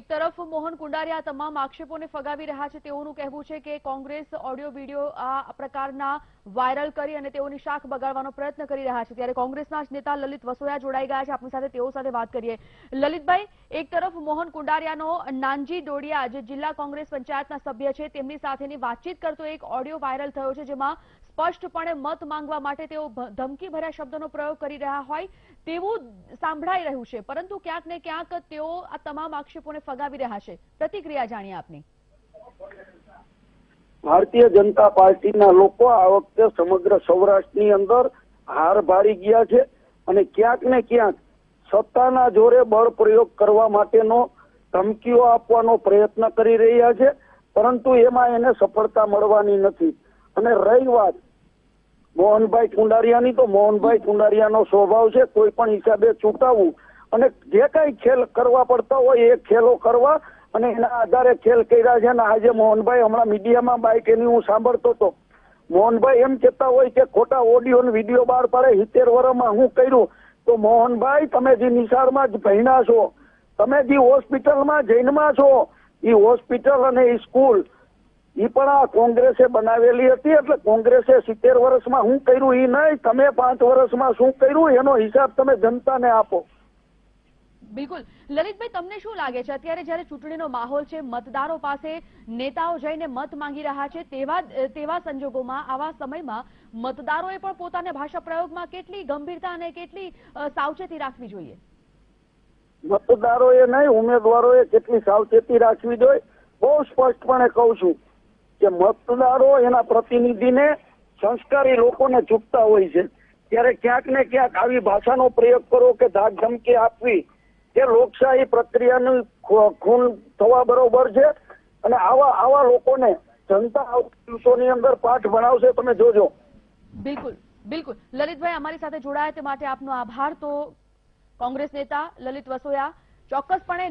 એક તરફ મોહન કુંડારિયા તમામ આક્ષેપોને ફગાવી રહ્યા છે, તેઓનું કહેવું છે કે કોંગ્રેસ ઓડિયો વીડિયો આ પ્રકારના વાયરલ કરી અને તેઓની શાખ બગાડવાનો પ્રયત્ન કરી રહ્યા છે. ત્યારે કોંગ્રેસના જ નેતા લલિત વસોયા જોડાઈ ગયા છે. આપણી સાથે તેઓ સાથે વાત કરીએ. લલિતભાઈ, એક તરફ મોહન કુંડારિયાનો નાનજી ડોડિયા જે જિલ્લા કોંગ્રેસ પંચાયતના સભ્ય છે. તેમની સાથેની વાતચીત કરતો એક ઓડિયો વાયરલ થયો છે, જેમાં સ્પષ્ટપણે મત માંગવા માટે તેઓ ધમકી ભર્યા શબ્દોનો પ્રયોગ કરી રહ્યા હોય તેવું સાંભળાઈ રહ્યું છે. પરંતુ ક્યાંક ને ક્યાંક તેઓ આ તમામ આક્ષેપોને ફગાવી રહ્યા છે. પ્રતિક્રિયા જાણીએ આપની. ભારતીય જનતા પાર્ટીના લોકો આ વખતે સમગ્ર સૌરાષ્ટ્રની અંદર હાર ભારી ગયા છે અને ક્યાંક ને ક્યાંક સત્તાના જોરે બળ પ્રયોગ કરવા માટેનો ધમકીઓ આપવાનો પ્રયત્ન કરી રહ્યા છે, પરંતુ એમાં એને સફળતા મળવાની નથી. અને રહી વાત મોહનભાઈ કુંડારિયાની, તો મોહનભાઈ કુંડારિયાનો સ્વભાવ છે, કોઈ પણ હિસાબે ચૂંટાવવું અને જે કઈ ખેલ કરવા પડતા હોય એ ખેલો કરવા અને એના આધારે ખેલ કર્યા છે અને આજે મોહનભાઈ હમણાં મીડિયામાં બાઇક એની હું સાંભળતો હતો. મોહનભાઈ એમ કહેતા હોય કે ખોટા ઓડિયો ને વીડિયો બહાર પાડે, સિત્તેર વર્ષમાં હું કર્યું. તો મોહનભાઈ, તમે જે નિશાળમાં જ ભણ્યા છો, તમે જે હોસ્પિટલમાં જૈનમાં છો એ હોસ્પિટલ અને એ સ્કૂલ એ પણ આ કોંગ્રેસે બનાવેલી હતી એટલે કોંગ્રેસે સિત્તેર વર્ષમાં શું કર્યું એ નહીં, તમે પાંચ વર્ષમાં શું કર્યું, એનો હિસાબ તમે જનતાને આપો. બિલકુલ. લલિતભાઈ, તમને શું લાગે છે? અત્યારે જ્યારે ચૂંટણીનો માહોલ છે, મતદારો પાસે નેતાઓ જઈને મત માંગી રહ્યા છે, તેવા તેવા સંજોગોમાં, આવા સમયમાં મતદારોએ પણ પોતાને ભાષા પ્રયોગમાં કેટલી ગંભીરતા અને કેટલી સાવચેતી રાખવી જોઈએ? મતદારોએ નહીં, ઉમેદવારોએ કેટલી સાવચેતી રાખવી જોઈએ? બહુ સ્પષ્ટપણે કહું છું કે મતદારો એના પ્રતિનિધિને સંસ્કારી લોકોને ચૂકતા હોય છે. ત્યારે ક્યાંક ને ક્યાંક આવી ભાષાનો પ્રયોગ કરો કે ધાક ધમકી આપવી. એ લોકશાહી પ્રક્રિયાનું ખૂન થવા બરોબર છે અને આવા આવા લોકોને જનતા દિવસોની અંદર પાઠ ભણાવશે તમે જોજો. બિલકુલ બિલકુલ. લલિતભાઈ, અમારી સાથે જોડાયા તે માટે આપનો આભાર. તો કોંગ્રેસ નેતા લલિત વસોયા ચોક્કસપણે